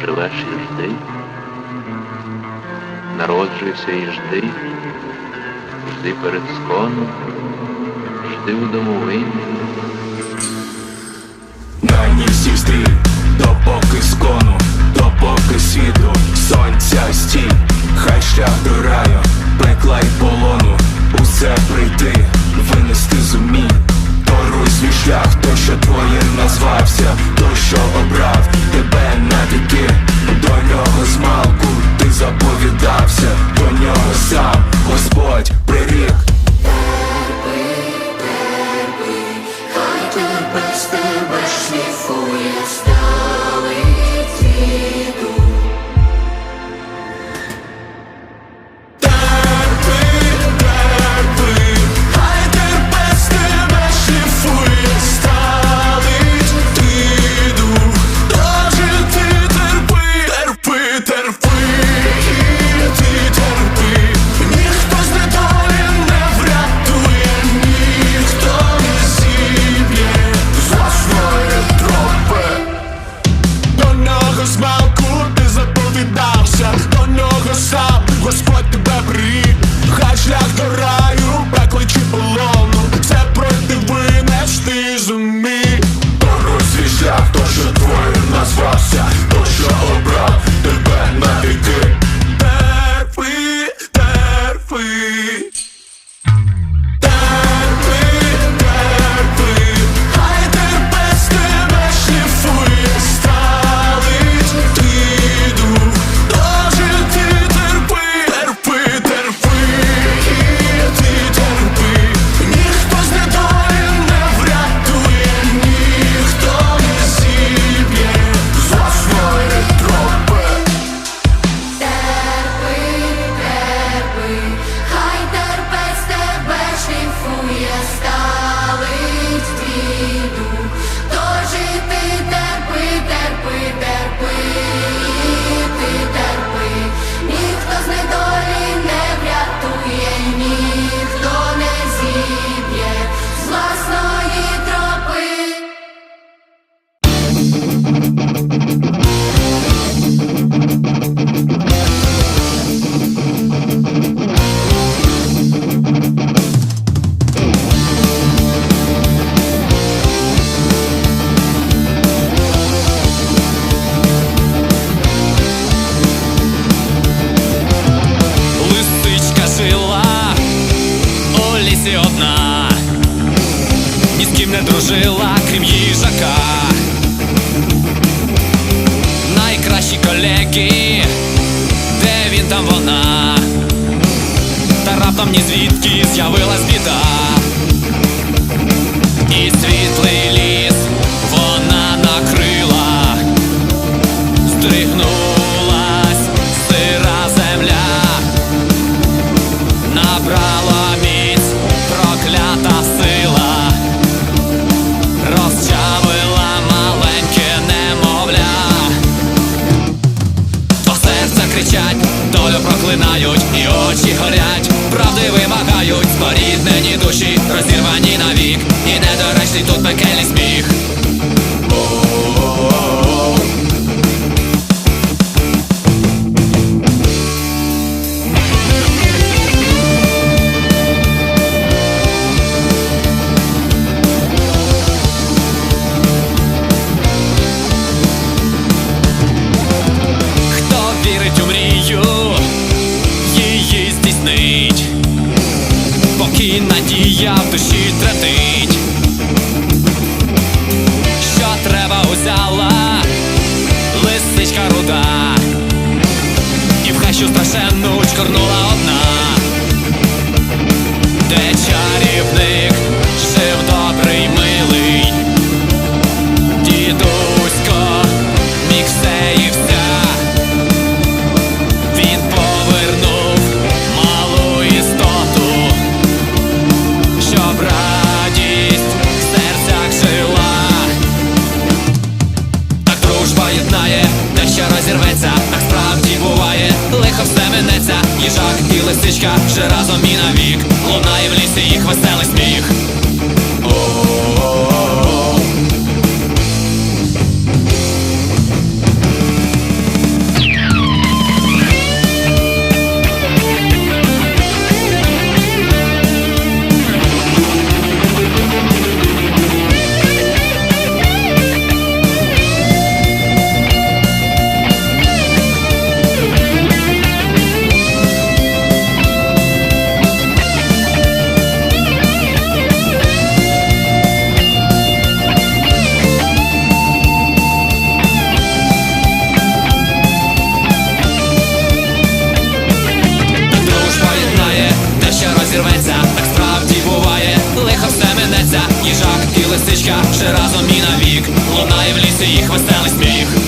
Живеш і жди, народжуйся і жди, жди перед сконом, жди у домовині. Дані всі стрій, допоки скону, допоки світу, сонця стій, хай шлях до раю, пекла й полону, усе прийти, винести зумій. Торуй шлях, той, що твоїм назвався, той, що обрав тебе навіки, до нього змалку жила, крім їжака. Найкращі колеги, де він там вона, та раптом ні звідки з'явилась біда, і світлий ліс. Я в душі в лісі їх осталось сміх.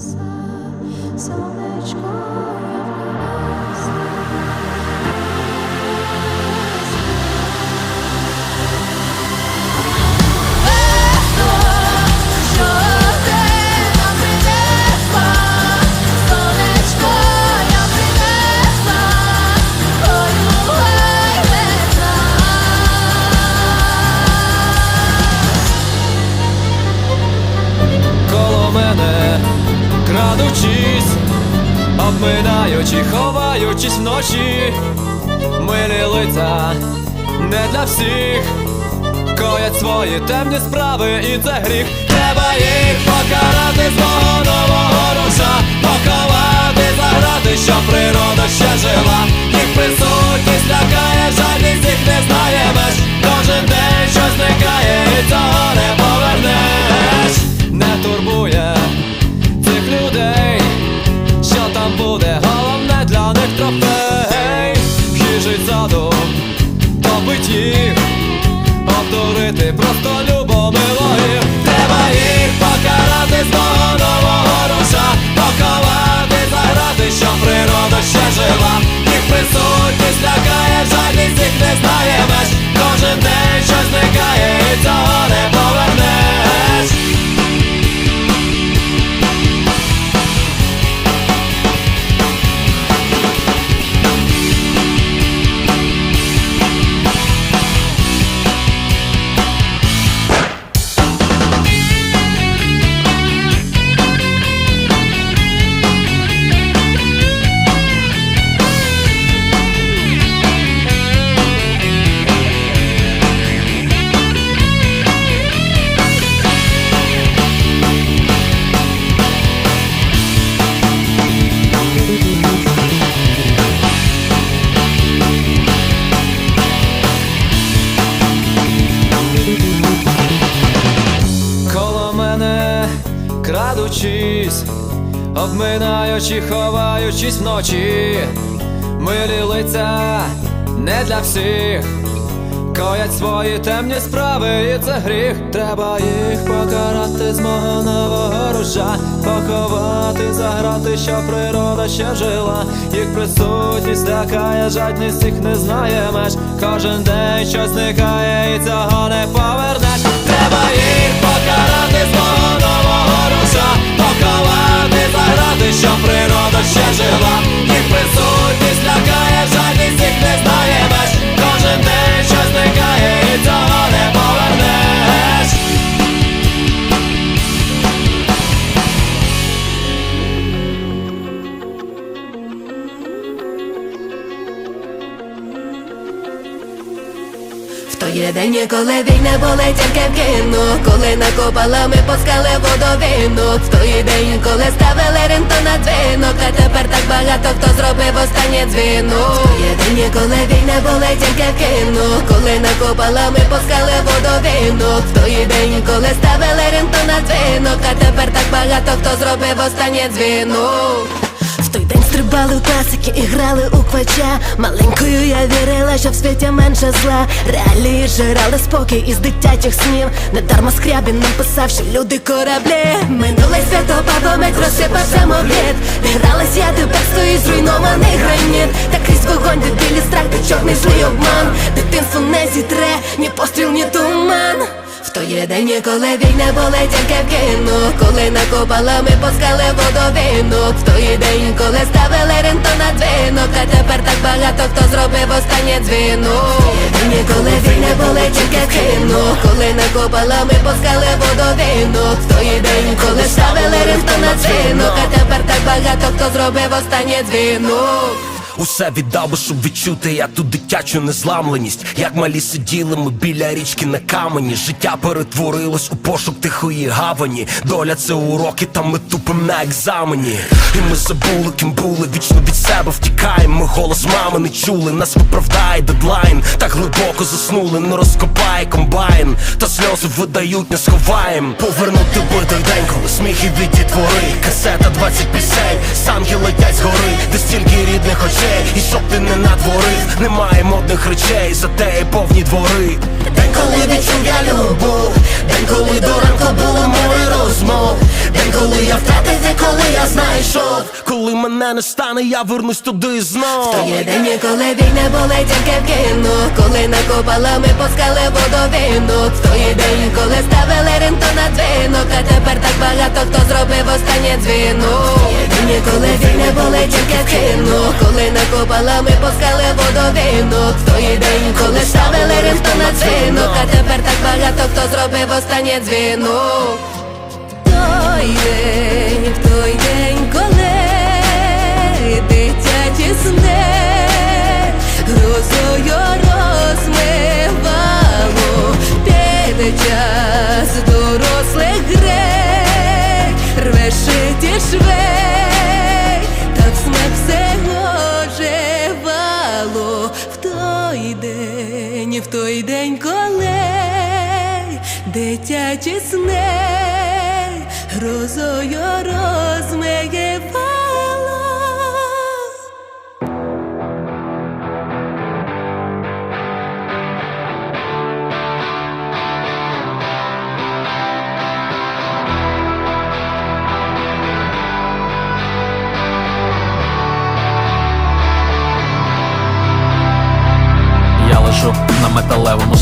So much more Минаючи, ховаючись вночі, милі лиця не для всіх, коять свої темні справи, і це гріх. Треба їх покарати з мого нового руша, поховати, заграти, що природа ще жива. їх присутність лякає, жадність їх не знає Кожен день що зникає, і цього не повернеш. робить їх, повторити просто любо милої Треба їх покарати з того нового руша, поховати, заграти, що природа ще жива, їх присутність лякає, жадність їх не знає меж. Кожен день щось зникає і цього не обминаючи, ховаючись вночі, милі лиця не для всіх. Коять свої темні справи, і це гріх. Треба їх покарати з мого нового ружа, поховати, заграти, що природа ще жила. Їх присутність лякає, жадність їх не знає меж. Кожен день щось зникає, і цього не повернеш. Треба їх покарати з мого нового ружа, поховати, що природа ще жила. і присутність день, коли війни були тільки в кіно Коли накопалами пускали водовинок В той день, коли ставили ринто на дзвінок. А тепер так багато хто зробив останнє дзвінок В той день, коли війни були тільки в кіно Коли накопалами пускали водовинок В той день, коли ставили ринто на дзвінок. А тепер так багато хто зробив останнє дзвінок той день стрибали в класики і грали у квача. Маленькою я вірила, що в світі менше зла. Реалії жирали спокій із дитячих снів. Недарма скрябін нам писав, що люди кораблі. Минулий свято папомець розсипався мов лід Грались я тепер стоїть зруйнований граніт. Та крізь вогонь, де білі страх, де чорний злий обман. Дитинство не зітре, ні постріл, ні туман в той день, коли війни були тільки в кіно Коли накопалами пускали водовинок В той день, коли ставили ринто на дзвінок А тепер так багато хто зробив останнє дзвінок день, коли війни були тільки в кіно Коли накопалами пускали водовинок В той день, коли ставили ринто на дзвінок А тепер так багато хто зробив останнє дзвінок Усе віддав би, щоб відчути я ту дитячу незламленість. Як малі сиділи ми біля річки на камені. Життя перетворилось у пошук тихої гавані. Доля це уроки, там ми тупим на екзамені. І ми забули, ким були, вічно від себе втікаємо. Голос мами не чули, нас виправдає дедлайн. Так глибоко заснули, не розкопає комбайн. Та сльози видають, не сховаєм. Повернути би той день, коли сміх і віді твори. Касета 20 пісень, самки летять згори, де стільки рідних очей, і щоб ти не натворив, немає модних речей, зате є повні двори. День, коли відчув я любов, день, коли до ранку було море розмов, день, коли я втратив, і коли я знайшов. Коли мене не стане, я вернусь туди знов. То є день, коли війни були тільки в кіно Коли накопалами пускали водовинок В той день, коли ставили ринто на дзвінок. А тепер так багато хто зробив останнє дзвінок То є день, коли війни були тільки в кіно Коли накопалами пускали водовинок В той день, коли ставили ринто на дзвінок. А тепер так багато хто зробив останнє дзвінок той день, сни грозою розмивало, піде час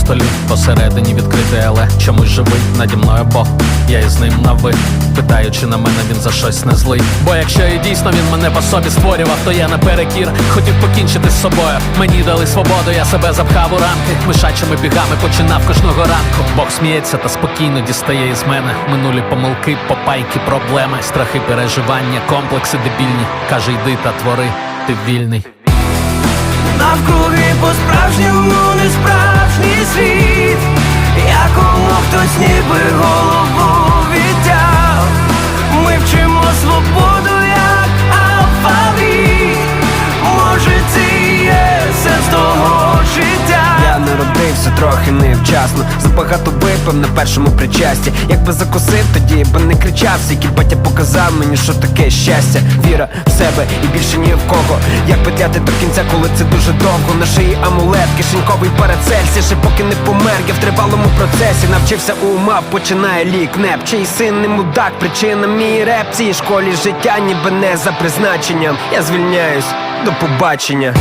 столі, посередині відкритий, але чомусь живий наді мною Бог. Я із ним на ви, питаючи на мене, він за щось не злий. Бо якщо і дійсно він мене по собі створював, то я наперекір хотів покінчити з собою. Мені дали свободу, я себе запхав у рамки. Мишачими бігами починав кожного ранку. Бог сміється та спокійно дістає із мене минулі помилки, попайки, проблеми, страхи, переживання, комплекси дебільні. Каже, йди та твори, ти вільний. Навкруги по-справжньому не трохи невчасно. Забагато випив на першому причасті. Якби закусив, тоді би не кричав Скільки батя показав мені, що таке щастя. Віра в себе і більше ні в кого. Як петляти до кінця, коли це дуже довго? На шиї амулет, кишеньковий парацельс. Ще поки не помер, я в тривалому процесі. Навчився у ума, починає лік неп. Чий син не мудак, причина мій реп. Цій школі життя ніби не за призначенням. Я звільняюсь, до побачення.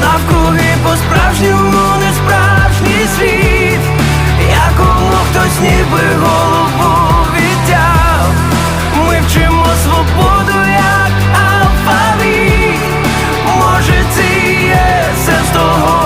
Навкруги по-справжньому не цей світ, якому хтось ніби голову відтяв, ми вчимо свободу, як аварій, може, це є все з того.